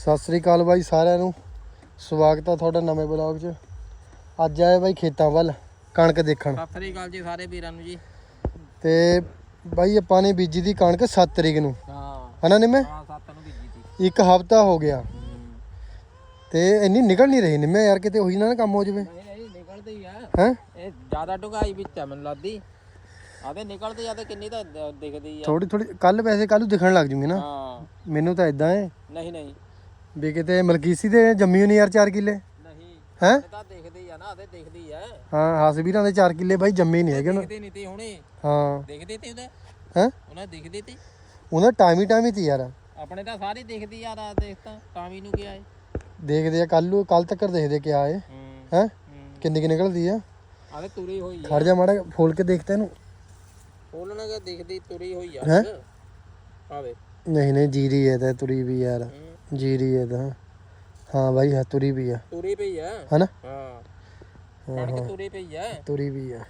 ਸਤਿ ਸ੍ਰੀ ਅਕਾਲ ਬਾਈ ਸਾਰਿਆਂ ਨੂੰ। ਸਵਾਗਤ ਆ ਤੁਹਾਡਾ ਨਵੇਂ ਬਲੌਗ 'ਚ। ਅੱਜ ਆਏ ਬਾਈ ਖੇਤਾਂ ਵੱਲ ਕਣਕ ਦੇਖਣ। ਸਤਿ ਸ੍ਰੀ ਅਕਾਲ ਜੀ ਸਾਰੇ ਵੀਰਾਂ ਨੂੰ ਜੀ। ਤੇ ਬਾਈ ਆਪਾਂ ਨੇ ਬੀਜੀ ਦੀ ਕਣਕ 7 ਤਰੀਕ ਨੂੰ। ਹਾਂ। ਹਨਾ ਨਿੰਮੇ? ਹਾਂ ਸੱਤ ਨੂੰ ਬੀਜੀ ਤੀ ਇੱਕ ਹਫਤਾ ਹੋ ਗਿਆ। ਤੇ ਇੰਨੀ ਨਿਕਲ ਨਹੀਂ ਰਹੀ ਨਿੰਮੇ ਯਾਰ ਕਿਤੇ ਉਹੀ ਨਾ ਕੰਮ ਹੋ ਜਾਵੇ। ਨਹੀਂ ਨਹੀਂ ਨਿਕਲਦੀ ਆ। ਹੈ? ਇਹ ਜ਼ਿਆਦਾ ਡੁਗਾਈ ਵਿੱਚ ਆ ਮੈਨੂੰ ਲੱਗਦੀ। ਆਦੇ ਨਿਕਲਦੀ ਤੇ ਕਿੰਨੀ ਤਾਂ ਦਿਖਦੀ ਆ। ਥੋੜੀ ਥੋੜੀ ਕੱਲ ਵੈਸੇ ਕੱਲ ਨੂੰ ਦਿਖਣ ਲੱਗ ਜੂਗੀ ਨਾ। ਹਾਂ। ਮੈਨੂੰ ਤਾਂ ਇਦਾਂ ਹੈ ਨਹੀਂ ਨਹੀਂ। ਵੀ ਕਿਤੇ ਮਲਕੀਸੀ ਦੇ ਜੰਮੀ ਨਹੀਂ ਯਾਰ 4 ਕਿੱਲੇ? ਨਹੀਂ। ਹੈ? ਤਾਂ ਦਿਖਦੀ ਆ ਨਾ ਆਦੇ ਦਿਖਦੀ ਆ। ਹਾਂ ਹਸਬੀਰਾਂ ਦੇ 4 ਕਿੱਲੇ ਬਾਈ ਜੰਮੇ ਨਹੀਂ ਹੈਗੇ ਉਹਨਾਂ ਦਿਖਦੀ ਨਹੀਂ ਤੀ ਹੁਣੇ। ਹਾਂ। ਦਿਖਦੀ ਤੀ ਉਹਦੇ? ਹੈ? ਉਹਨਾਂ ਦਿਖਦੀ ਤੀ? ਉਹਨਾਂ ਟਾਈਮ ਹੀ ਟਾਈਮ ਹੀ ਤੀ ਯਾਰ। ਆਪਣੇ ਤਾਂ ਸਾਰੀ ਦਿਖਦੀ ਆ ਰਾਤ ਦੇਖ ਤਾਂ ਟਾਮੀ ਨੂੰ ਕੀ ਆਏ? ਦੇਖਦੇ ਆ ਕੱਲ ਨੂੰ ਕੱਲ ਤੱਕ ਦੇਖਦੇ ਕਿਆ ਹੈ। ਹੂੰ? ਕਿੰਨੀ ਕਿ ਨਿਕਲਦੀ ਆ? ਆਦੇ ਤੁਰੀ ਹੋਈ ਆ। ਖੜ ਜਾ ਮਾੜਾ ਫੋਲ ਕੇ ਦੇਖਤੇ ਇਹਨੂੰ ਉਹਨਾਂ ਨੇ ਦਿਖਦੀ ਤੁਰੀ ਹੋਈ ਆ ਹੈਂ? ਆਵੇ ਨਹੀਂ ਨਹੀਂ ਜੀਰੀ ਹੈ ਤਾਂ ਤੁਰੀ ਵੀ ਯਾਰ। ਹੂੰ, ਜੀਰੀ ਹੈ ਤਾਂ। ਹਾਂ ਬਾਈ ਹਾਂ ਤੁਰੀ ਵੀ ਆ। ਤੁਰੀ ਪਈ ਆ? ਹਨਾ? ਹਾਂ। ਕਣਕ ਤੁਰੀ ਪਈ ਆ? ਤੁਰੀ ਵੀ ਆ।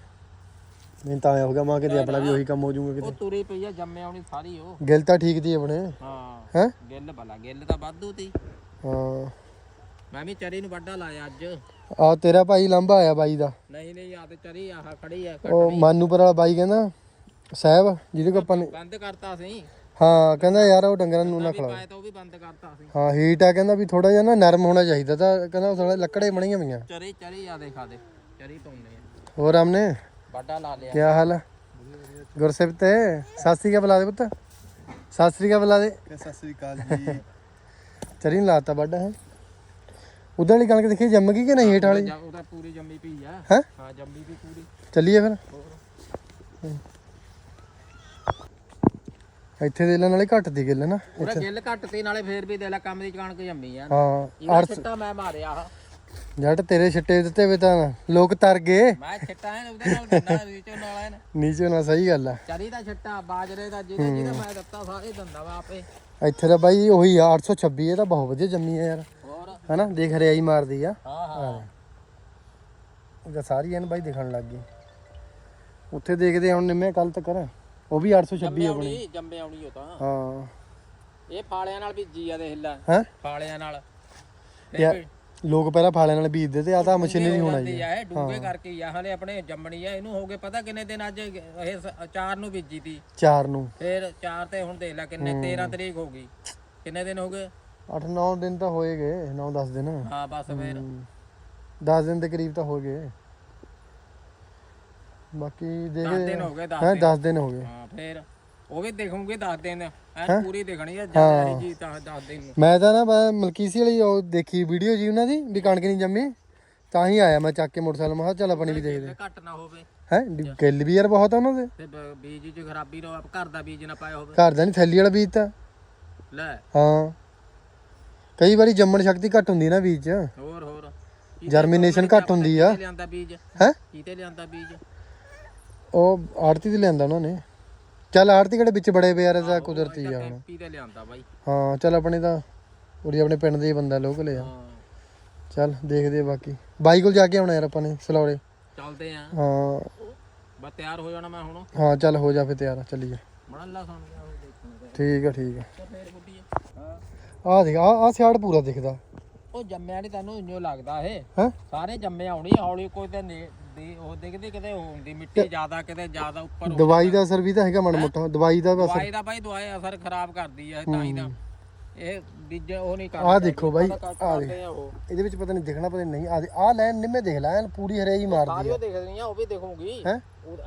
ਨਹੀਂ ਤਾਂ ਆਇਆ ਹੋਗਾ ਮਾਂ ਕਿਤੇ ਆਪਣਾ ਵੀ ਉਹੀ ਕੰਮ ਹੋ ਜਾਊਗਾ ਉਹ ਤੁਰੀ ਪਈ ਆ ਜੰਮੇ ਆਉਣੀ ਸਾਰੀ ਉਹ। ਗਿਲ ਤਾਂ ਠੀਕ ਦੀ ਆਪਣੇ। ਹਾਂ। ਹੈ? ਗਿੱਲ ਭਲਾ ਗਿੱਲ ਤਾਂ ਵਾਧੂ ਤੀ ਹਾਂ। ਮੈਂ ਵੀ ਚਰੀ ਨੂੰ ਵੱਡਾ ਲਾਇਆ ਅੱਜ। ਆ ਤੇਰਾ ਭਾਈ ਲੰਬਾ ਆਇਆ ਬਾਈ ਦਾ। ਨਹੀਂ ਨਹੀਂ ਆ ਤੇ ਚਰੀ ਆਹ ਖੜੀ ਆ ਉਹ ਮਾਨੂਪੁਰ ਵਾਲਾ ਬਾਈ ਕਹਿੰਦਾ ਸਾਹਿਬ ਜਿਹਦੇ ਕੋ ਆਪਾਂ ਨੇ ਬੰਦ ਕਰਤਾ ਸੀ। ਹਾਂ ਕਹਿੰਦਾ ਯਾਰ ਉਹ ਡੰਗਰਾਂ ਨੂੰ ਨਾ ਖਿਲਾਓ। ਪਾਇਆ ਤਾਂ ਉਹ ਵੀ ਬੰਦ ਕਰਤਾ ਸੀ ਹਾਂ ਹੀਟ ਆ ਕਹਿੰਦਾ ਵੀ ਥੋੜਾ ਜਿਹਾ ਨਾ ਨਰਮ ਹੋਣਾ ਚਾਹੀਦਾ ਤਾਂ ਕਹਿੰਦਾ ਥੋੜਾ ਲੱਕੜੇ ਬਣੀਆਂ ਪਈਆਂ। ਚਰੀ ਚਰੀ ਆ ਦੇਖਾ ਦੇ ਚਰੀ ਪਾਉਂਦੇ ਆ। ਹੋਰ ਆਮਨੇ ਵੱਡਾ ਲਾ ਲਿਆ। ਕੀ ਹਾਲ ਹੈ ਗੁਰਸਿਫਤ ਤੇ ਸਤਿ ਸ੍ਰੀ ਅਕਾਲ ਬੁਲਾ ਦੇ ਪੁੱਤ। ਸਤਿ ਸ੍ਰੀ ਅਕਾਲ ਬੁਲਾ ਦੇ। ਸਤਿ ਸ੍ਰੀ ਅਕਾਲ ਜੀ। ਚਰੀ ਨੂੰ ਲਾਤਾ ਵੱਡਾ ਹੈ? ਉਧਰ ਵਾਲੀ ਕਣਕ ਦੇਖੀ ਜੰਮ ਗਈ ਕਿ ਨਹੀਂ ਹੇਠ ਵਾਲੀ? ਜਾਂ ਉਹ ਤਾਂ ਪੂਰੀ ਜੰਮੀ ਪਈ ਆ। ਹੈ? ਹਾਂ ਜੰਮੀ ਵੀ ਪੂਰੀ। ਚੱਲੀਏ ਫਿਰ। ਇੱਥੇ ਦੇ ਲੈਣ ਵਾਲੇ ਘੱਟ ਦੀ ਗਿੱਲ ਨਾ ਉਹਦਾ ਗਿੱਲ ਘੱਟ ਤੀ ਨਾਲੇ ਫੇਰ ਵੀ ਦੇ ਲੈ ਕੰਮ ਦੀ ਕਣਕ ਜੰਮੀ ਆ। ਹਾਂ ਇਹਦਾ ਛਿੱਟਾ ਮੈਂ ਮਾਰਿਆ ਆਹ। ਜੱਟ ਤੇਰੇ ਛਿੱਟੇ ਦਿੱਤੇ ਵੇ ਤਾਂ ਲੋਕ ਤਰ ਗਏ। ਮੈਂ ਛਿੱਟਾ ਐਨ ਉਹਦੇ ਨਾਲ ਦੰਦਾ ਵਿੱਚੋਂ ਨਾਲ ਐਨ ਨੀਚੇ ਨਾ ਸਹੀ ਗੱਲ ਆ। ਚਰੀ ਦਾ ਛਿੱਟਾ ਬਾਜਰੇ ਦਾ ਜਿਹਦਾ ਜਿਹਦਾ ਮੈਂ ਦਿੱਤਾ ਸਾਰੇ ਦੰਦਾ ਵਾ ਆਪੇ। ਇੱਥੇ ਤਾਂ ਬਾਈ ਉਹੀ ਆ 826 ਇਹ ਤਾਂ ਬਹੁਤ ਵਧੀਆ ਜੰਮੀ ਆ ਯਾਰ। ਹਨਾ ਦੇਖ ਰਿਆਈ ਮਾਰਦੀ ਆ। ਹਾਂ ਹਾਂ ਇਹ ਸਾਰੀ ਐਨ ਬਾਈ ਦਿਖਣ ਲੱਗ ਗਈ। ਉੱਥੇ ਦੇਖਦੇ ਆ ਹੁਣ ਨਿੰਮੇ ਕੱਲ ਤੱਕ। ਉਹ ਵੀ 826 ਜੰਮੇ ਆਪਣੀ। ਆਉਣੀ ਜੰਮੇ ਆਉਣੀ ਉਹ ਤਾਂ। ਹਾਂ। ਇਹ ਫਾਲਿਆਂ ਨਾਲ ਬੀਜੀ ਆ ਦੇਖ ਲੈ ਹੈ? ਫਾਲਿਆਂ ਨਾਲ। ਯਾਰ ਲੋਕ ਪਹਿਲਾਂ ਫਾਲਿਆਂ ਨਾਲ ਬੀਜਦੇ ਤੇ ਆ ਤਾਂ ਮਸ਼ੀਨਰੀ ਹੋਣਾ ਜੀ ਇਹ ਡੂੰਗੇ ਕਰਕੇ ਹੀ ਆ ਹਲੇ ਆਪਣੇ ਜੰਮਣੀ ਆ ਇਹਨੂੰ ਹੋ ਗਏ ਪਤਾ ਕਿੰਨੇ ਦਿਨ ਅੱਜ ਇਹ ਸ- ਚਾਰ ਨੂੰ ਬੀਜੀ ਤੀ। ਚਾਰ ਨੂੰ। ਫੇਰ ਚਾਰ ਤੇ ਹੁਣ ਦੇਖ ਲੈ ਕਿੰਨੇ 13 ਤਰੀਕ ਹੋ ਗਈ। ਕਿੰਨੇ ਦਿਨ ਹੋ ਗਏ? 8-9 ਦਿਨ ਤਾਂ ਹੋਏ ਗਏ 9-10 ਦਿਨ। ਹਾਂ ਬਸ ਫੇਰ। 10 ਦਿਨ ਦੇ ਕਰੀਬ ਤਾਂ ਹੋ ਗਏ। ਬਾਕੀ 10 ਦੇਖੇ ਦਿਨ ਹੋ ਗਏ 10 ਹੈ ਦਿਨ। 10 ਦਿਨ ਹੋ ਗਏ। ਹਾਂ ਫੇਰ ਉਹ ਵੀ ਦੇਖੂਗੇ 10 ਦਿਨ। ਐਨ ਪੂਰੀ ਦੇਖਣੀ ਆ ਜ਼ਿਆਦਾ ਜੀ ਤਾਂ 10 ਦਿਨ ਮੈਂ ਤਾਂ ਨਾ ਮਲਕੀਸੀ ਵਾਲੀ ਉਹ ਦੇਖੀ ਵੀਡੀਓ ਜੀ ਉਹਨਾਂ ਦੀ ਵੀ ਕਣਕ ਨਹੀਂ ਜੰਮੀ। ਤਾਂ ਹੀ ਆਇਆ ਮੈਂ ਚੱਕ ਕੇ ਮੋਟਰਸਾਈਕਲ ਮੈਂ ਚੱਲ ਆਪਣੀ ਵੀ ਦੇਖਦੇ। ਘੱਟ ਨਾ ਹੋਵੇ। ਹੈ? ਗਿੱਲ ਵੀ ਯਾਰ ਬਹੁਤ ਆ ਉਹਨਾਂ ਦੇ। ਤੇ ਬੀਜ ਚ ਖਰਾਬੀ ਨਾ ਘਰ ਦਾ ਬੀਜ ਨਾ ਪਾਇਆ ਹੋਵੇ। ਘਰ ਦਾ ਨਹੀਂ ਥੈਲੀ ਵਾਲਾ ਬੀਜ ਤਾਂ। ਲੈ। ਹਾਂ। ਕਈ ਵਾਰੀ ਜੰਮਣ ਸ਼ਕਤੀ ਘੱਟ ਹੁੰਦੀ ਨਾ ਬੀਜ ਚ। ਹੋਰ ਹੋਰ। ਜਰਮੀਨੇਸ਼ਨ ਘੱਟ ਹੁੰਦੀ ਆ। ਲਿਆਂਦਾ ਬੀਜ? ਹੈ? ਕੀਤੇ ਲਿਆਂਦਾ ਬੀਜ? ਉਹ ਆੜਤੀ ਤੇ ਲਿਆਂਦਾ ਉਹਨਾਂ ਨੇ। ਚੱਲ ਆੜਤੀ ਕਿਹੜੇ ਵਿੱਚ ਬੜੇ ਪਿਆਰ ਦਾ ਕੁਦਰਤੀ ਆ ਹੁਣ। ਟੈਂਪੀ ਤੇ ਲਿਆਂਦਾ ਬਾਈ। ਹਾਂ ਚੱਲ ਆਪਣੇ ਤਾਂ ਉਰੀ ਆਪਣੇ ਪਿੰਡ ਦੇ ਹੀ ਬੰਦਾ ਲੋਕ ਲਿਆ ਹਾਂ। ਚੱਲ ਦੇਖਦੇ ਆ ਬਾਕੀ। ਬਾਈ ਕੋਲ ਜਾ ਕੇ ਆਉਣਾ ਯਾਰ ਆਪਾਂ ਨੇ ਸਲੌੜੇ ਚੱਲਦੇ ਆ। ਹਾਂ। ਬਸ ਤਿਆਰ ਹੋ ਜਾਣਾ ਮੈਂ ਹੁਣ। ਹਾਂ ਚੱਲ ਹੋ ਜਾ ਫੇ ਤਿਆਰ ਚੱਲੀਏ। ਬੜਾ ਲਾ ਸੁਣ ਗਿਆ ਉਹ ਦੇਖਣ। ਠੀਕ ਆ ਠੀਕ ਆ। ਫੇਰ ਆਹ ਦੇਖ ਆ ਆ ਸਿਆੜ ਪੂਰਾ ਦਿਖਦਾ। ਉਹ ਜੰਮਿਆ ਨਹੀਂ ਤੈਨੂੰ ਇੰਨੋ ਲੱਗਦਾ ਇਹ। ਸਾਰੇ ਜੰਮੇ ਆਉਣੀ ਹੌਲੀ ਕੋਈ ਤੇ ਨੇ- ਦੇ ਉਹ ਦੇਖਦੇ ਕਿਤੇ ਉਹ ਹੁੰਦੀ ਮਿੱਟੀ ਜ਼ਿਆਦਾ ਕਿਤੇ ਜ਼ਿਆਦਾ ਉੱਪਰ ਦਵਾਈ ਦਾ ਅਸਰ ਵੀ ਤਾਂ ਹੈਗਾ ਮਨ ਮੋਟਾ ਦਵਾਈ ਦਾ ਅਸਰ ਦਵਾਈ ਦਾ ਬਾਈ ਦਵਾਈ ਅਸਰ ਖਰਾਬ ਕਰਦੀ ਆ ਤਾਂ ਹੀ ਤਾਂ। ਇਹ ਬੀਜ ਉਹ ਨਹੀਂ ਕਰਦਾ ਆਹ ਦੇਖੋ ਬਾਈ, ਆ ਆ ਉਹ। ਇਹਦੇ ਵਿੱਚ ਪਤਾ ਨਹੀਂ ਦਿਖਣਾ ਪਤਾ ਨਹੀਂ ਆ ਆ ਲੈਣ ਨਿੰਮੇ ਦੇਖ ਲੈ ਪੂਰੀ ਹਰਿਆਈ ਮਾਰਦੀ ਸਾਰੀ ਉਹ ਦੇਖਦੀ ਆ ਉਹ ਵੀ ਦੇਖੂਗੀ। ਹੈ?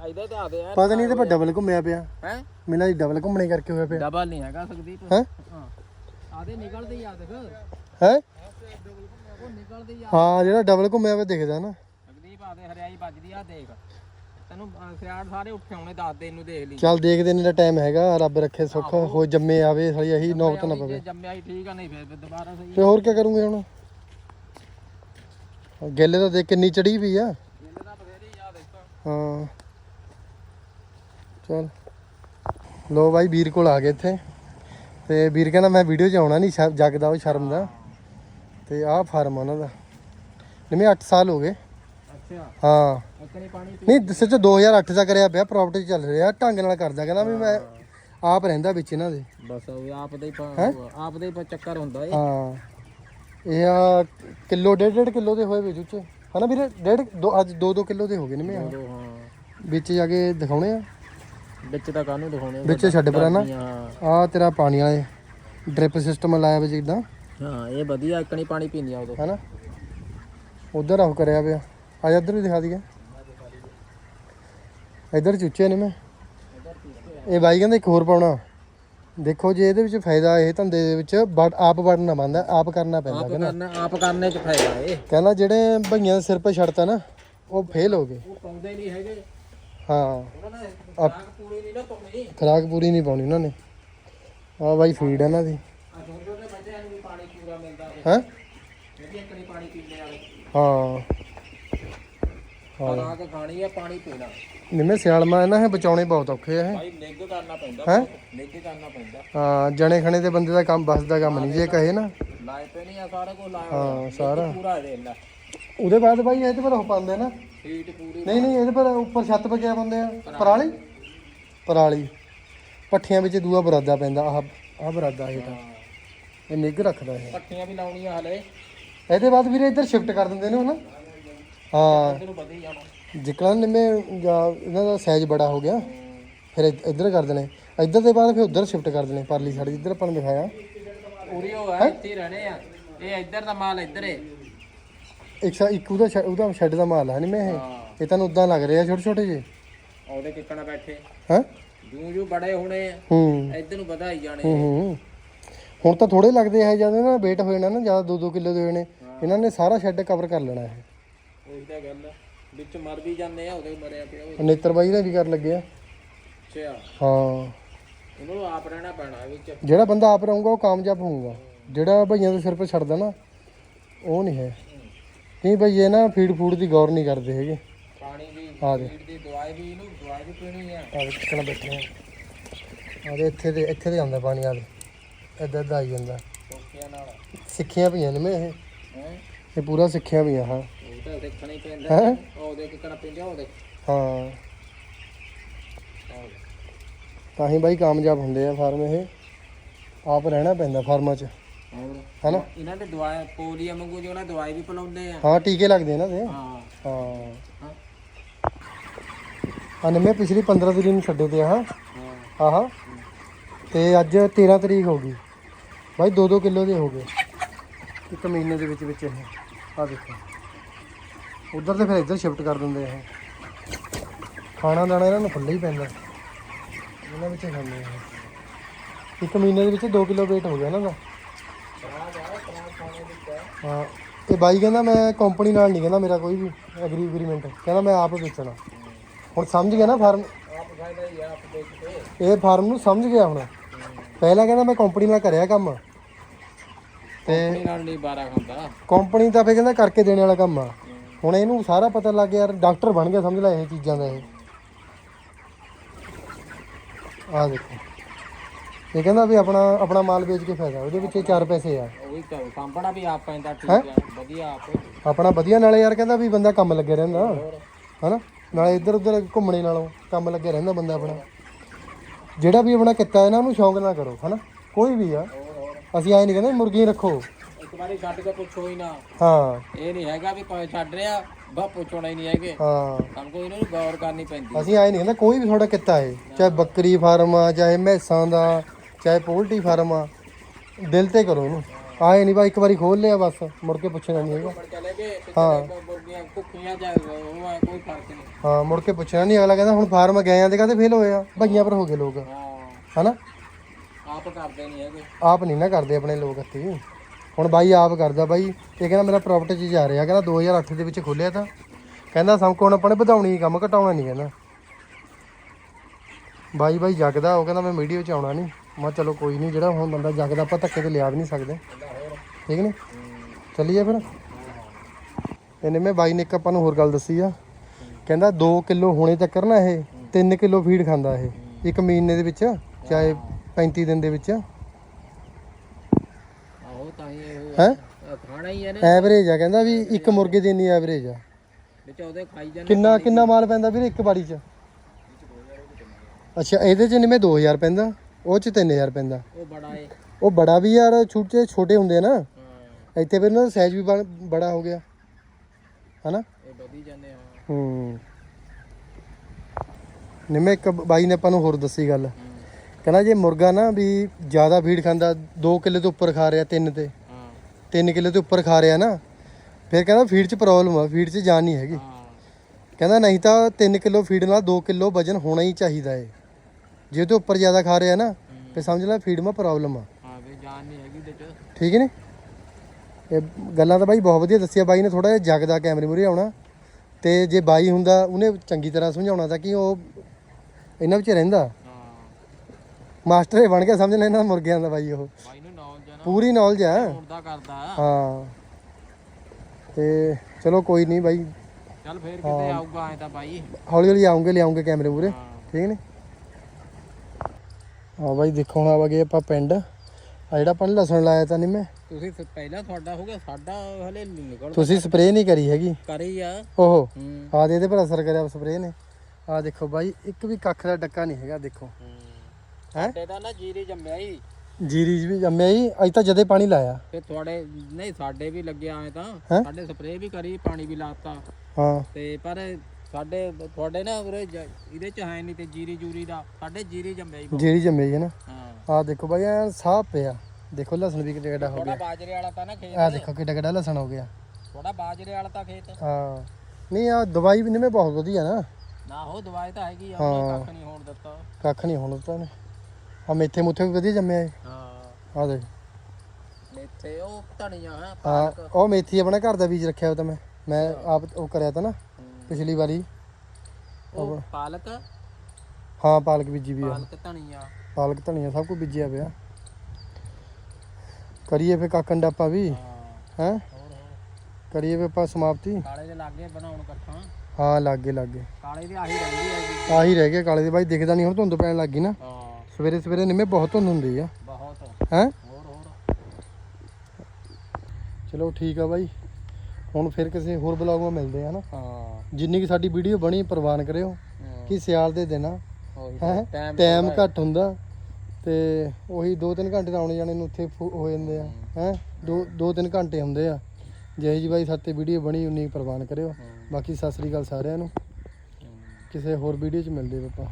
ਇਹਦੇ ਤੇ ਆਦੇ ਆ ਪਤਾ ਨਹੀਂ ਇਹਦੇ ਪਰ ਡਬਲ ਘੁੰਮਿਆ ਪਿਆ। ਹੈ? ਮੈਨੂੰ ਦੀ ਡਬਲ ਘੁੰਮਣੇ ਕਰਕੇ ਹੋਇਆ ਪਿਆ। ਡਬਲ ਨਹੀਂ ਹੈਗਾ ਸਕਦੀਪ ਹੈ? ਹਾਂ। ਆਦੇ ਨਿਕਲਦੇ ਆ ਦੇਖ। ਹੈ? ਆ। ਹਾਂ ਜਿਹੜਾ ਡਬਲ ਘੁੰਮਿਆ ਦਿਖਦਾ ਨਾ। ਆਦੇ ਹਰਿਆਈ ਵੱਜਦੀ ਆ ਦੇਖ। ਤੈਨੂੰ ਅਹ, ਸਿਆੜ ਸਾਰੇ ਉੱਠੇ ਆਉਣੇ ਦੱਸ ਦੇ ਇਹਨੂੰ ਦੇਖ ਲਈ। ਚੱਲ ਦੇਖਦੇ ਨੇ ਦਾ ਟਾਈਮ ਹੈਗਾ ਰੱਬ ਰੱਖੇ ਸੁੱਖ ਹੋ ਜੰਮੇ ਆਵੇ ਸਾਲੀ ਇਹੀ ਨੌਬਤ ਨਾ ਜੇ ਪਵੇ। ਜੰਮਿਆ ਹੀ ਠੀਕ ਆ ਨਹੀਂ ਫਿਰ ਫਿਰ ਦੁਬਾਰਾ ਸਹੀ ਤੇ ਹੋਰ ਕੀ ਕਰੂੰਗੇ ਹੁਣ? ਗਿੱਲੇ ਤਾਂ ਦੇਖ ਕਿੰਨੀ ਚੜੀ ਵੀ ਆ। ਇਹਨੇ ਤਾਂ ਬਥੇਰੀ ਆ ਦੇਖ। ਹਾਂ। ਚਲ। ਲੋ ਬਾਈ ਵੀਰ ਕੋਲ ਆ ਗਏ ਇੱਥੇ। ਤੇ ਵੀਰ ਕਹਿੰਦਾ ਮੈਂ ਵੀਡੀਓ 'ਚ ਆਉਣਾ ਨਹੀਂ ਜਗਦਾ ਉਹ ਸ਼ਰਮ ਦਾ। ਤੇ ਆਹ ਫਾਰਮ ਆ ਉਹਨਾਂ ਦਾ। ਨਿਵੇਂ 8 ਸਾਲ ਹੋ ਗਏ। ਅੱਛਾ ਹਾਂ। ਅੱਕਣੀ ਪਾਣੀ ਪੀ ਨਹੀਂ ਸੱਚ 2008 ਦਾ ਕਰਿਆ ਪਿਆ ਪ੍ਰਾਪਰਟੀ ਚੱਲ ਰਿਹਾ ਢੰਗ ਨਾਲ ਕਰਦਾ ਕਹਿੰਦਾ ਵੀ ਮੈਂ ਆਪ ਰਹਿੰਦਾ ਵਿੱਚ ਇਹਨਾਂ ਦੇ। ਬਸ ਉਹ ਆਪ ਦਾ ਹੀ ਪਾ- ਆਪ ਦਾ ਹੀ ਪਾ ਚੱਕਰ ਹੁੰਦਾ ਏ ਹਾਂ। ਇਹ ਆ ਕਿਲੋ ਡੇਢ ਡੇਢ ਕਿਲੋ ਦੇ ਹੋਏ ਵੇ ਚੂਚੇ ਹਨਾ ਵੀਰੇ ਡੇਢ ਦੋ ਅੱਜ 2-2 ਕਿਲੋ ਦੇ ਹੋ ਗਏ ਨੇ ਮੈਂ ਹਾਂ। ਵਿੱਚ ਜਾ ਕੇ ਦਿਖਾਉਣੇ ਆ। ਵਿੱਚ ਤਾਂ ਕਾਹਨੂੰ ਦਿਖਾਉਣੇ? ਵਿੱਚ ਛੱਡ ਪਰਾਂ ਨਾ। ਹਾਂ ਆ। ਤੇਰਾ ਪਾਣੀ ਵਾਲੇ ਡ੍ਰਿਪ ਸਿਸਟਮ ਲਾਇਆ ਵੇ ਜਿੱਦਾਂ। ਹਾਂ ਇਹ ਵਧੀਆ ਇਕਣੀ ਪਾਣੀ ਪੀਂਦੀ ਆ ਉਦੋਂ। ਹਨਾ? ਉਧਰ ਆਹ ਕਰਿਆ ਪਿਆ। ਆ ਜਾ ਇੱਧਰ ਵੀ ਦਿਖਾ ਦਈਏ। ਇੱਧਰ ਚੂਚੇ ਨੇ ਮੈਂ। ਇਹ ਬਾਈ ਕਹਿੰਦਾ ਇੱਕ ਹੋਰ ਪਾਉਣਾ। ਦੇਖੋ ਜੇ ਇਹਦੇ ਵਿੱਚ ਫਾਇਦਾ ਇਹ ਧੰਦੇ ਦੇ ਵਿੱਚ ਬੜ- ਆਪ ਵੜਨਾ ਬੰਦਾ ਆਪ ਕਰਨਾ ਪੈਂਦਾ ਆਪ ਕਰਨਾ ਆਪ ਕਰਨੇ ਚ ਫਾਇਦਾ ਏ ਕਹਿੰਦਾ ਜਿਹੜੇ ਭਈਆਂ ਦੇ ਸਿਰ 'ਤੇ ਛੱਡਤਾ ਨਾ ਉਹ ਫੇਲ ਹੋ ਗਏ। ਉਹ ਪਾਉਂਦੇ ਨਹੀਂ ਹੈਗੇ। ਹਾਂ। ਉਹਨਾਂ ਨੇ ਖੁਰਾਕ ਪੂਰੀ ਨਹੀਂ ਨਾ ਪਾਉਣੀ। ਖਰਾਕ ਪੂਰੀ ਨਹੀਂ ਪਾਉਣੀ ਉਹਨਾਂ ਨੇ। ਆ ਬਾਈ ਫੀਡ ਇਹਨਾਂ ਦੀ। ਆ ਛੋਟੇ ਛੋਟੇ ਬੱਚਿਆਂ ਨੂੰ ਵੀ ਪਾਣੀ ਪੂਰਾ ਮਿਲਦਾ ਹੈ? ਇਹ ਵੀ ਇਕਣੀ ਪਾਣੀ ਪੀਂਦੇ ਵਾਲੇ। ਹਾਂ। ਖੁਰਾਕ ਖਾਣੀ ਆ ਪਾਣੀ ਪੀਣਾ। ਨਿੰਮੇ ਸਿਆਲਮਾ ਇਹਨਾਂ ਹੈ ਬਚਾਉਣੇ ਬਹੁਤ ਔਖੇ ਆ ਇਹ। ਭਾਈ ਨਿੱਘ ਕਰਨਾ ਪੈਂਦਾ ਹੈਂ? ਨਿੱਘ ਕਰਨਾ ਪੈਂਦਾ। ਹਾਂ ਜਣੇ ਖਣੇ ਦੇ ਬੰਦੇ ਦਾ ਕੰਮ ਬਸ ਦਾ ਕੰਮ ਨਹੀਂ ਜੇ ਕਹੇ ਨਾ। ਲਾਏ ਪਏ ਨਹੀਂ ਆ ਸਾਰੇ ਕੋ ਲਾਇਆ ਹਾਂ ਸਾਰਾ। ਪੂਰਾ ਦੇ ਲੈ। ਉਹਦੇ ਬਾਅਦ ਬਾਈ ਇਹਦੇ ਪਰ ਉਹ ਪਾਉਂਦੇ ਨਾ। ਹੀਟ ਪੂਰੀ ਨਹੀਂ ਨਹੀਂ ਇਹਦੇ ਪਰ ਉੱਪਰ ਛੱਤ 'ਤੇ ਕਿਆ ਪਾਉਂਦੇ ਆ? ਪਰਾਲੀ। ਪਰਾਲੀ? ਪੱਠੀਆਂ ਵਿੱਚ ਦੂਆ ਬਰਾਦਾ ਪੈਂਦਾ ਆਹ ਆਹ ਬਰਾਦਾ ਹੇਠਾਂ ਇਹ ਨਿੱਘ ਰੱਖਦਾ ਇਹ। ਪੱਟੀਆਂ ਵੀ ਲਾਉਣੀਆਂ ਹਲੇ। ਇਹਦੇ ਬਾਅਦ ਵੀਰੇ ਇੱਧਰ ਸ਼ਿਫਟ ਕਰ ਦਿੰਦੇ ਨੇ ਹਨਾ ਹਾਂ। ਜਿਕਣਾ ਨਿੰਮੇ ਜਾਂ ਇਹਨਾਂ ਦਾ ਸਾਈਜ਼ ਬੜਾ ਹੋ ਗਿਆ। ਫਿਰ ਇੱਧਰ ਕਰ ਦੇਣੇ। ਇੱਧਰ ਦੇ ਬਾਅਦ ਫਿਰ ਉੱਧਰ ਸ਼ਿਫਟ ਕਰ ਦੇਣੇ ਪਰਲੀ ਸਾਈਡ ਜਿੱਧਰ ਆਪਾਂ ਨੂੰ ਦਿਖਾਇਆ। ਪੂਰੀ ਹੋ ਹੈ? ਇੱਥੇ ਹੀ ਰਹਿਣੇ ਆ। ਇਹ ਇੱਧਰ ਦਾ ਮਾਲ ਇੱਧਰ ਏ। ਇੱਕ ਸਾ ਇੱਕ ਉਹਦਾ ਸ਼ੈ- ਉਹਦਾ ਸ਼ੈੱਡ ਦਾ ਮਾਲ ਹੈ ਨਿੰਮੇ ਇਹ। ਹਾਂ। ਇਹ ਤੁਹਾਨੂੰ ਉਦਾਂ ਲੱਗ ਰਿਹਾ ਛੋਟੇ ਛੋਟੇ ਜਿਹੇ ਉਹਦੇ ਕਿੱਕਣਾ ਬੈਠੇ। ਹੈ? ਜੂ ਜੂ ਬੜੇ ਹੋਣੇ ਆ। ਹੂੰ। ਇੱਧਰ ਨੂੰ ਵਧਾਈ ਜਾਣੇ ਹੂੰ ਹੂੰ ਹੁਣ ਤਾਂ ਥੋੜੇ ਲੱਗਦੇ ਹੈ ਜਦ ਨਾ weight ਹੋ ਜਾਣਾ ਨਾ ਜ਼ਿਆਦਾ 2-2 ਕਿਲੋ ਦੇ ਹੋਏ ਨੇ ਇਹਨਾਂ ਨੇ ਸਾਰਾ ਸ਼ੈੱਡ ਕਵਰ ਕਰ ਲੈਣਾ ਇਹ। ਉਹੀ ਤਾਂ ਗੱਲ। ਆ। ਵਿੱਚ ਮਰ ਵੀ ਜਾਂਦੇ ਆ ਉਹਦੇ ਮਰਿਆ ਪਿਆ ਉਹ। ਨੇਤਰ ਬਾਈ ਦਾ ਵੀ ਕਰ ਲੱਗਿਆ ਅੱਛਾ। ਹਾਂ। ਇਹਨੂੰ ਆਪ ਰਹਿਣਾ ਪੈਣਾ ਵਿੱਚ। ਜਿਹੜਾ ਬੰਦਾ ਆਪ ਰਹੂਗਾ ਉਹ ਕਾਮਯਾਬ ਹੋਊਗਾ। ਜਿਹੜਾ ਭਈਆਂ ਦੇ ਸਿਰ 'ਤੇ ਛੱਡਦਾ ਨਾ ਉਹ ਨਹੀਂ ਹੈ। ਨਹੀਂ ਭਈਏ ਨਾ ਫੀਡ ਫੂਡ ਦੀ ਗੌਰ ਨਹੀਂ ਕਰਦੇ ਹੈਗੇ। ਪਾਣੀ ਦੀ ਆ ਦੇ। ਫੀਡ ਦੀ ਦਵਾਈ ਵੀ ਇਹਨੂੰ ਦਵਾਈ ਵੀ ਪੀਣੀ ਆ। ਆ ਕਿੱਕਣਾ ਬੈਠੇ ਆ। ਆ ਦੇ ਇੱਥੇ ਦੇ ਇੱਥੇ ਦੇ ਆਉਂਦਾ ਪਾਣੀ ਆ ਦੇ। ਇੱਧਰ ਇੱਧਰ ਆਈ ਜਾਂਦਾ। ਕੋਕਿਆਂ ਨਾਲ। ਸਿੱਖੀਆਂ ਪਈਆਂ ਨੇ ਮੈਂ ਇਹ। ਇਹ ਪੂਰਾ ਸਿੱਖਿਆ ਪਈਆਂ ਹਾਂ। ਤਾਂ ਦੇਖਣਾ ਹੀ ਪੈਂਦਾ ਹੈਂ? ਉਹਦੇ ਕਿੱਕਣਾ ਪਿੰਜਾ ਉਹਦੇ। ਹਾਂ। ਤਾਂ ਹੀ ਬਾਈ ਕਾਮਯਾਬ ਹੁੰਦੇ ਆ ਫਾਰਮ ਇਹ। ਆਪ ਰਹਿਣਾ ਪੈਂਦਾ ਫਾਰਮਾਂ 'ਚ। ਹਨਾ? ਇਹਨਾਂ ਦੇ ਦਵਾਈ ਪੋਲੀਆ ਵਾਂਗੂ ਜੋ ਨਾ ਦਵਾਈ ਵੀ ਪਿਲਾਉਂਦੇ ਆ। ਹਾਂ ਟੀਕੇ ਲੱਗਦੇ ਇਹਨਾਂ ਦੇ। ਹਾਂ। ਹਾਂ। ਹਾਂ। ਆ ਨਿੰਮੇ ਪਿਛਲੀ 15 ਤਰੀਕ ਨੂੰ ਛੱਡੇ ਤੇ ਹਾਂ। ਹਾਂ। ਆਹਾ। ਤੇ ਅੱਜ 13 ਤਰੀਕ ਹੋ ਗਈ। ਬਾਈ 2-2 ਕਿਲੋ ਦੇ ਹੋ ਗਏ। ਇੱਕ ਮਹੀਨੇ ਦੇ ਵਿੱਚ ਵਿੱਚ ਇਹ। ਆ ਦੇਖੋ। ਉਧਰ ਤੇ ਫਿਰ ਇੱਧਰ ਸ਼ਿਫਟ ਕਰ ਦਿੰਦੇ ਇਹ। ਖਾਣਾ ਦਾਣਾ ਇਹਨਾਂ ਨੂੰ ਖੁੱਲ੍ਹਾ ਹੀ ਪੈਂਦਾ। ਇਹਨਾਂ ਵਿੱਚ ਖਾਂਦੇ ਆ। ਇੱਕ ਮਹੀਨੇ ਦੇ ਵਿੱਚ 2 ਕਿਲੋ weight ਹੋ ਗਿਆ ਇਹਨਾਂ ਦਾ। ਹਾਂ ਤੇ ਬਾਈ ਕਹਿੰਦਾ ਮੈਂ ਕੰਪਨੀ ਨਾਲ ਨਹੀਂ ਕਹਿੰਦਾ ਮੇਰਾ ਕੋਈ ਵੀ ਐਗਰੀ ਐਗਰੀਮੈਂਟ ਕਹਿੰਦਾ ਮੈਂ ਆਪ ਵੇਚਣਾ। ਹੁਣ ਸਮਝ ਗਿਆ ਨਾ ਫਾਰਮ? ਆਪ ਫਾਇਦਾ ਹੀ ਆ ਆਪ ਦੇਖ ਕੇ ਇਹ ਫਾਰਮ ਨੂੰ ਸਮਝ ਗਿਆ ਹੁਣ। ਪਹਿਲਾਂ ਕਹਿੰਦਾ ਮੈਂ ਕੰਪਨੀ ਨਾਲ ਕਰਿਆ ਕੰਮ। ਤੇ ਕੰਪਨੀ ਨਾਲ ਨਹੀਂ ਬਾਰਾ ਖਾਂਦਾ। ਕੰਪਨੀ ਤਾਂ ਫੇ ਕਹਿੰਦਾ ਕਰਕੇ ਦੇਣ ਵਾਲਾ ਕੰਮ ਆ। ਹੁਣ ਇਹਨੂੰ ਸਾਰਾ ਪਤਾ ਲੱਗ ਗਿਆ ਯਾਰ ਡਾਕਟਰ ਬਣ ਗਿਆ ਸਮਝ ਲੈ ਇਹ ਚੀਜ਼ਾਂ ਦਾ ਇਹ। ਆ ਦੇਖੋ। ਇਹ ਕਹਿੰਦਾ ਵੀ ਆਪਣਾ ਆਪਣਾ ਮਾਲ ਵੇਚ ਕੇ ਫਾਇਦਾ ਉਹਦੇ ਵਿੱਚ ਇਹ ਚਾਰ ਪੈਸੇ ਆ। ਉਹੀ ਤਾਂ ਕੰਪੜਾ ਵੀ ਆਪ ਪੈਂਦਾ ਠੀਕ ਆ ਵਧੀਆ ਆਪ। ਆਪਣਾ ਵਧੀਆ ਨਾਲੇ ਯਾਰ ਕਹਿੰਦਾ ਵੀ ਬੰਦਾ ਕੰਮ ਲੱਗਿਆ ਰਹਿੰਦਾ। ਹਨਾ? ਨਾਲੇ ਇੱਧਰ ਉੱਧਰ ਘੁੰਮਣੇ ਨਾਲੋਂ ਕੰਮ ਲੱਗਿਆ ਰਹਿੰਦਾ ਬੰਦਾ ਆਪਣਾ। ਜਿਹੜਾ ਵੀ ਆਪਣਾ ਕਿੱਤਾ ਇਹਨਾਂ ਨੂੰ ਸ਼ੌਂਕ ਨਾ ਕਰੋ ਹਨਾ? ਕੋਈ ਵੀ ਆ। ਅਸੀਂ ਐਂ ਨਹੀਂ ਕਹਿੰਦੇ ਮੁਰਗੀ ਰੱਖੋ। ਇੱਕ ਵਾਰੀ ਛੱਡ ਕੇ ਪੁੱਛੋ ਹੀ ਨਾ। ਹਾਂ। ਇਹ ਨਹੀਂ ਹੈਗਾ ਵੀ ਭਾਵੇਂ ਛੱਡ ਰਿਆ ਬਾ ਪੁੱਛਣਾ ਹੀ ਨਹੀਂ ਹੈਗੇ। ਹਾਂ। ਸਾਨੂੰ ਕੋਈ ਇਹਨੂੰ ਗੌਰ ਕਰਨੀ ਪੈਂਦੀ। ਅਸੀਂ ਐਂ ਨਹੀਂ ਕਹਿੰਦੇ ਕੋਈ ਵੀ ਤੁਹਾਡਾ ਕਿੱਤਾ ਹੈ ਚਾਹੇ ਬੱਕਰੀ ਫਾਰਮ ਆ ਚਾਹੇ ਮੈਸਾਂ ਦਾ ਚਾਹੇ ਪੋਲਟਰੀ ਫਾਰਮ ਆ ਦਿਲ ਤੇ ਕਰੋ ਉਹਨੂੰ ਆਏ ਨਹੀਂ ਬਾ ਇੱਕ ਵਾਰੀ ਖੋਲ ਲਿਆ ਬਸ ਮੁੜ ਕੇ ਪੁੱਛਣਾ ਨਹੀਂ ਹੈਗਾ। ਚਲੇ ਗਏ ਹਾਂ। ਚਲੇ ਮੁਰਗੀਆਂ ਕੁੱਕੀਆਂ ਜਾਂ ਉਹ ਆ, ਕੋਈ ਫ਼ਰਕ ਨਹੀਂ। ਹਾਂ ਮੁੜ ਕੇ ਪੁੱਛਣਾ ਨਹੀਂ ਅਗਲਾ ਕਹਿੰਦਾ ਹੁਣ ਫਾਰਮ ਗਏ ਆ ਤੇ ਕਹਿੰਦੇ ਫੇਲ ਹੋਏ ਆ। ਭਈਆਂ ਪਰ ਹੋ ਗਏ ਲੋਕ। ਹਾਂ। ਹਨਾ? ਆਪ ਕਰਦੇ ਨਹੀਂ ਹੈਗੇ। ਆਪ ਨਹੀਂ ਨਾ ਕਰਦੇ ਆਪਣੇ ਲੋਕ ਇੱਥੇ ਹੁਣ ਬਾਈ ਆਪ ਕਰਦਾ ਬਾਈ, ਇਹ ਕਹਿੰਦਾ ਮੇਰਾ ਪ੍ਰੋਪਰਟੀ 'ਚ ਜਾ ਰਿਹਾ, ਕਹਿੰਦਾ 2008 ਦੇ ਵਿੱਚ ਖੋਲਿਆ ਤਾਂ। ਕਹਿੰਦਾ ਸਭ ਕੋਣ ਆਪਾਂ ਨੇ ਵਧਾਉਣੀ ਕੰਮ ਘਟਾਉਣਾ ਨਹੀਂ ਕਹਿੰਦਾ। ਬਾਈ ਬਾਈ ਜਗਦਾ, ਉਹ ਕਹਿੰਦਾ ਮੈਂ ਵੀਡੀਓ 'ਚ ਆਉਣਾ ਨਹੀਂ ਮੈਂ ਕਿਹਾ ਚਲੋ ਕੋਈ ਨਹੀਂ ਜਿਹੜਾ ਹੁਣ ਬੰਦਾ ਜਗਦਾ, ਆਪਾਂ ਧੱਕੇ ਤੇ ਲਿਆ ਵੀ ਨਹੀਂ ਸਕਦੇ। ਠੀਕ ਨਹੀਂ ਚੱਲੀਏ ਫਿਰ। ਇਹਨੇ ਮੈਂ ਬਾਈ ਨੇ ਇੱਕ ਆਪਾਂ ਨੂੰ ਹੋਰ ਗੱਲ ਦੱਸੀ ਆ। ਕਹਿੰਦਾ 2 ਕਿਲੋ ਹੋਣੇ ਚੱਕਰ ਨਾ ਇਹ 3 ਕਿਲੋ ਫੀਡ ਖਾਂਦਾ ਇਹ, ਇੱਕ ਮਹੀਨੇ ਦੇ ਵਿੱਚ, ਚਾਹੇ 35 ਦਿਨ ਦੇ ਵਿੱਚ ਆਹੋ ਤਾਂ ਹੀ? ਖਾਣਾ ਹੀ ਹੈ ਨਾ। ਐਵਰੇਜ ਆ ਕਹਿੰਦਾ ਵੀ ਇੱਕ ਮੁਰਗੇ ਦੀ ਇੰਨੀ ਐਵਰੇਜ ਆ। ਵਿੱਚ ਉਹਦੇ ਖਾਈ ਜਾਂਦੇ ਕਿੰਨਾ ਕਿੰਨਾ ਮਾਲ ਪੈਂਦਾ ਵੀਰੇ ਇੱਕ ਬਾੜੀ 'ਚ? ਅੱਛਾ ਇਹਦੇ 'ਚ ਨਿਵੇਂ 2000 ਪੈਂਦਾ ਉਹ 'ਚ 3000 ਪੈਂਦਾ। ਉਹ ਬੜਾ ਏ। ਉਹ ਬੜਾ ਵੀ ਯਾਰ ਛੋਟੇ ਛੋਟੇ ਹੁੰਦੇ ਨਾ। ਇੱਥੇ ਫਿਰ ਦਾ ਸਾਈਜ਼ ਵੀ ਬੜਾ ਹੋ ਗਿਆ। ਹਨਾ? ਇਹ ਵਧੀ ਜਾਂਦੇ ਹਾਂ ਹੂੰ। ਨਿੰਮੇ ਇੱਕ ਬਾਈ ਨੇ ਆਪਾਂ ਨੂੰ ਹੋਰ ਦੱਸੀ ਗੱਲ। ਕਹਿੰਦਾ ਜੇ ਮੁਰਗਾ ਨਾ ਵੀ ਜ਼ਿਆਦਾ ਫੀਡ ਖਾਂਦਾ 2 ਕਿਲੋ ਤੋਂ ਉੱਪਰ ਖਾ ਰਿਹਾ 3 ਤੇ। 3 ਕਿਲੋ ਤੋਂ ਉੱਪਰ ਖਾ ਰਿਹਾ ਨਾ ਫਿਰ ਕਹਿੰਦਾ ਫੀਡ 'ਚ ਪ੍ਰੋਬਲਮ ਆ ਫੀਡ 'ਚ ਜਾਨ ਨਹੀਂ ਹੈਗੀ। ਕਹਿੰਦਾ ਨਹੀਂ ਤਾਂ 3 ਕਿਲੋ ਫੀਡ ਨਾਲ 2 ਕਿਲੋ ਵਜਨ ਹੋਣਾ ਹੀ ਚਾਹੀਦਾ ਏ। ਜੇ ਤੋਂ ਉੱਪਰ ਜ਼ਿਆਦਾ ਖਾ ਰਿਹਾ ਨਾ ਫਿਰ ਸਮਝ ਲੈ ਫੀਡ ਮਾ ਪ੍ਰੋਬਲਮ ਆ। ਹਾਂ ਵੀ ਜਾਨ ਨਹੀਂ ਹੈਗੀ ਉਹਦੇ ਚ। ਠੀਕ ਨੇ? ਇਹ ਗੱਲਾਂ ਤਾਂ ਬਾਈ ਬਹੁਤ ਵਧੀਆ ਦੱਸਿਆ ਬਾਈ ਨੇ ਥੋੜਾ ਜਿਹਾ ਜਗਦਾ ਕੈਮਰੇ ਮੂਰੇ ਆਉਣਾ ਤੇ ਜੇ ਬਾਈ ਹੁੰਦਾ ਉਹਨੇ ਚੰਗੀ ਤਰ੍ਹਾਂ ਸਮਝਾਉਣਾ ਤਾਂ ਕਿ ਉਹ ਇਹਨਾਂ ਵਿੱਚ ਰਹਿੰਦਾ। ਹਾਂ। ਮਾਸਟਰ ਬਣ ਕੇ ਸਮਝ ਲੈਣਾ ਮੁਰਗਿਆਂ ਦਾ ਬਾਈ ਉਹ। ਬਾਈ ਨਾ ਪੂਰੀ ਨੌਲੇਜ ਕਰਦਾ। ਹਾਂ। ਤੇ ਚਲੋ ਕੋਈ ਨਹੀਂ ਬਾਈ। ਚੱਲ ਫੇਰ ਕਿਤੇ ਆਊਗਾ ਐ ਤਾਂ ਬਾਈ। ਹੌਲੀ ਹੌਲੀ ਆਉਂਗੇ ਲਿਆਉਂਗੇ ਕੈਮਰੇ ਮੂਰੇ ਹਾਂ। ਠੀਕ ਨੇ? ਹਾਂ ਬਾਈ ਦੇਖੋ ਹੁਣ ਆਵਾਂਗੇ ਆਪਾਂ ਪਿੰਡ। ਆ ਜਿਹੜਾ ਆਪਾਂ ਨੇ ਲਸਣ ਲਾਇਆ ਤਾਂ ਨਿੰਮੇ ਤੁਸੀਂ ਫਿਰ ਪਹਿਲਾਂ ਤੁਹਾਡਾ ਹੋ ਗਿਆ ਸਾਡਾ ਹਲੇ ਨਹੀਂ ਨਿਕਲ ਤੁਸੀਂ ਸਪਰੇਅ ਨਹੀਂ ਕਰੀ ਹੈਗੀ। ਕਰੀ ਆ। ਓਹੋ। ਹੂੰ। ਆ ਦੇ ਇਹਦੇ ਪਰ ਅਸਰ ਕਰਿਆ ਸਪਰੇਅ ਨੇ। ਆ ਦੇਖੋ ਬਾਈ ਇੱਕ ਵੀ ਕੱਖ ਦਾ ਡੱਕਾ ਨਹੀਂ ਹੈਗਾ ਦੇਖੋ। ਹੈ। ਸਾਡੇ ਤਾਂ ਨਾ ਜੀਰੀ ਜੰਮਿਆ ਹੀ ਜੀਰੀ ਵੀ ਜੰਮਿਆ ਹੀ ਅੱਜ ਤਾਂ ਜਦੇ ਪਾਣੀ ਲਾਇਆ। ਤੇ ਤੁਹਾਡੇ ਨਹੀਂ ਸਾਡੇ ਵੀ ਲੱਗਿਆ ਐ ਤਾਂ। ਹੈਂ? ਸਾਡੇ ਸਪਰੇਅ ਵੀ ਕਰੀ ਪਾਣੀ ਵੀ ਲਾਤਾ। ਹਾਂ। ਤੇ ਪਰ ਸਾਡੇ ਤੁਹਾਡੇ ਨਾ ਉਰੇ ਜ- ਇਹਦੇ ਚ ਹੈ ਨਹੀਂ ਤੇ ਜੀਰੀ ਜੂਰੀ ਦਾ। ਸਾਡੇ ਜੀਰੀ ਜੰਮਿਆ ਹੀ ਬਹੁਤ। ਜੀਰੀ ਜੰਮੀ ਹੈ ਨਾ? ਹਾਂ। ਆ ਦੇਖੋ ਬਾਈ ਐ ਸਾਹ ਪਿਆ। ਦੇਖੋ ਲਸਣ ਵੀ ਕਿੱਡਾ ਕਿੱਡਾ ਹੋ ਥੋੜਾ ਗਿਆ। ਬਾਜਰੇ ਵਾਲਾ ਤਾਂ ਨਾ ਖੇਤ ਆ ਦੇਖੋ ਕਿੱਡਾ ਕਿੱਡਾ ਲਸਣ ਹੋ ਗਿਆ। ਥੋੜਾ ਬਾਜਰੇ ਵਾਲਾ ਤਾਂ ਖੇਤ। ਹਾਂ। ਨਹੀਂ ਆ ਦਵਾਈ ਵੀ ਨਿੰਮੇ ਬਹੁਤ ਵਧੀਆ ਨਾ। ਨਾ ਉਹ ਦਵਾਈ ਤਾਂ ਹੈਗੀ ਆ ਉਹਨੇ ਹਾਂ। ਕੱਖ ਨਹੀਂ ਹੋਣ ਦਿੱਤਾ। ਕੱਖ ਨਹੀਂ ਹੁਣ ਤਾਂ ਨੇ ਆ ਮੇਥੇ ਮੁੱਥੇ ਵੀ ਵਧੀਆ ਜੰਮਿਆ ਏ ਹਾਂ। ਆ ਦੇਖ। ਮੇਥੇ ਉਹ ਧਣੀਆਂ ਹੈ ਹਾਂ ਪਾਲਕ। ਉਹ ਮੇਥੀ ਆਪਣਾ ਘਰ ਦਾ ਬੀਜ ਰੱਖਿਆ ਹੋਇਆ ਤਾਂ ਮੈਂ। ਮੈਂ ਆਪ ਉਹ ਕਰਿਆ ਤਾਂ ਨਾ ਹੂੰ। ਪਿਛਲੀ ਵਾਰੀ। ਉਹ ਪਾਲਕ? ਹਾਂ ਪਾਲਕ ਬੀਜੀ ਵੀ ਆ। ਪਾਲਕ ਧਣੀਆਂ ਪਾਲਕ ਧਨੀਆ ਸਭ ਕੁਝ ਬੀਜਿਆ ਪਿਆ। ਕਰੀਏ ਫੇ ਕਾਕਣ ਦਾ ਆਪਾਂ ਵੀ। ਹਾਂ। ਹੈ? ਹੋਰ ਹੋਰ। ਕਰੀਏ ਫੇ ਆਪਾਂ ਸਮਾਪਤੀ। ਕਾਲੇ ਦੇ ਲਾਗੇ ਬਣਾਉਣ ਇਕੱਠਾ ਹਾਂ ਲੱਗੇ ਲੱਗੇ। ਕਾਲੇ ਦੀ ਆਹੀ ਰਹਿੰਦੀ ਹੈ ਜੀ। ਆਹੀ ਰਹਿ ਗਿਆ ਕਾਲੇ ਦੇ। ਬਾਈ ਦਿਖਦਾ ਨਹੀਂ ਹੁਣ ਧੁੰਦ ਪੈਣ ਲੱਗੀ ਨਾ। ਹਾਂ। ਸਵੇਰੇ ਸਵੇਰੇ ਨਿੰਮੇ ਬਹੁਤ ਧੁੰਦ ਹੁੰਦੀ ਆ। ਬਹੁਤ। ਹੈ? ਹੋਰ ਹੋਰ। ਚਲੋ ਠੀਕ ਆ ਬਾਈ। ਹੁਣ ਫਿਰ ਕਿਸੇ ਹੋਰ ਬਲੌਗ ਵਿੱਚ ਮਿਲਦੇ ਆ ਨਾ ਹਾਂ। ਜਿੰਨੀ ਕਿ ਸਾਡੀ ਵੀਡੀਓ ਬਣੀ ਪ੍ਰਵਾਨ ਕਰਿਓ। ਕਿ ਸਿਆਲ ਦੇ ਦਿਨ ਆ। ਟਾਈਮ ਘੱਟ ਹੁੰਦਾ। ਤੇ ਉਹੀ 2-3 ਘੰਟੇ ਆਉਣੇ ਜਾਣੇ ਨੂੰ ਉੱਥੇ ਹੋ ਜਾਂਦੇ ਆ। ਹੈ। ਦੋ 2-3 ਘੰਟੇ ਹੁੰਦੇ ਆ। ਜਿਹੇ ਜੀ ਬਾਈ ਸਾਤੇ ਵੀਡੀਓ ਬਣੀ ਉਨੀ ਪ੍ਰਵਾਨ ਕਰਿਓ। ਬਾਕੀ ਸਤਿ ਸ੍ਰੀ ਅਕਾਲ ਸਾਰਿਆਂ ਨੂੰ। ਕਿਸੇ ਹੋਰ ਵੀਡੀਓ 'ਚ ਮਿਲਦੇ ਆਪਾਂ।